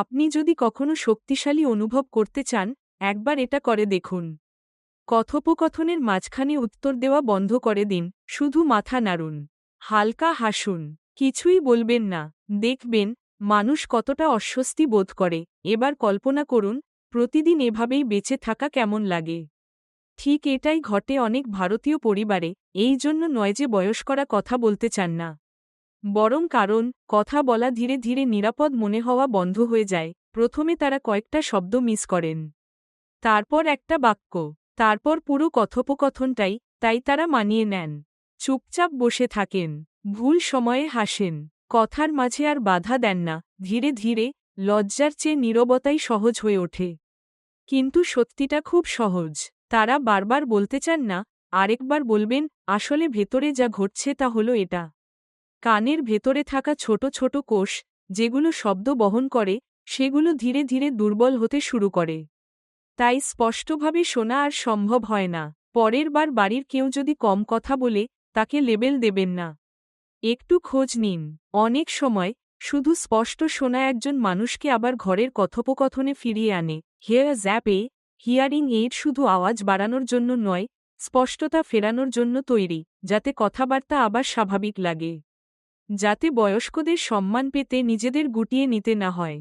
আপনি যদি কখনো শক্তিশালী অনুভব করতে চান, একবার এটা করে দেখুন। কথোপকথনের মাঝখানে উত্তর দেওয়া বন্ধ করে দিন, শুধু মাথা নাড়ুন। হালকা হাসুন, কিছুই বলবেন না, দেখবেন, মানুষ কতটা অস্বস্তি বোধ করে। এবার কল্পনা করুন, প্রতিদিন এভাবেই বেঁচে থাকা কেমন লাগে। ঠিক এটাই ঘটে অনেক ভারতীয় পরিবারে, এই জন্য নয় যে বয়স্করা কথা বলতে চান না। বরং কারণ, কথা বলা ধীরে ধীরে নিরাপদ মনে হওয়া বন্ধ হয়ে যায়। প্রথমে তারা কয়েকটা শব্দ মিস করেন। তারপর একটা বাক্য। তারপর পুরো কথোপকথনটাই তাই তারা মানিয়ে নেন। চুপচাপ বসে থাকেন। ভুল সময়ে হাসেন। কথার মাঝে আর বাধা দেন না। ধীরে ধীরে লজ্জার চেয়ে নীরবতাই সহজ হয়ে ওঠে। কিন্তু সত্যিটা খুব সহজ। তারা বারবার বলতে চান না, আরেকবার বলবেন, আসলে ভেতরে যা ঘটছে তা হলো এটা। কানের ভেতরে থাকা ছোট ছোট কোষ যেগুলো শব্দ বহন করে, সেগুলো ধীরে ধীরে দুর্বল হতে শুরু করে। তাই স্পষ্টভাবে শোনা আর সম্ভব হয় না। পরের বার বাড়ির কেউ যদি কম কথা বলে, তাকে লেবেল দেবেন না। একটু খোঁজ নিন। অনেক সময় শুধু স্পষ্ট শোনা একজন মানুষকে আবার ঘরের কথোপকথনে ফিরিয়ে আনে। হেয়ার জ্যাপে হিয়ারিং এইড শুধু আওয়াজ বাড়ানোর জন্য নয়, স্পষ্টতা ফেরানোর জন্য তৈরি, যাতে কথাবার্তা আবার স্বাভাবিক লাগে। যাতে বয়স্কদের সম্মান পেতে নিজেদের গুটিয়ে নিতে না হয়।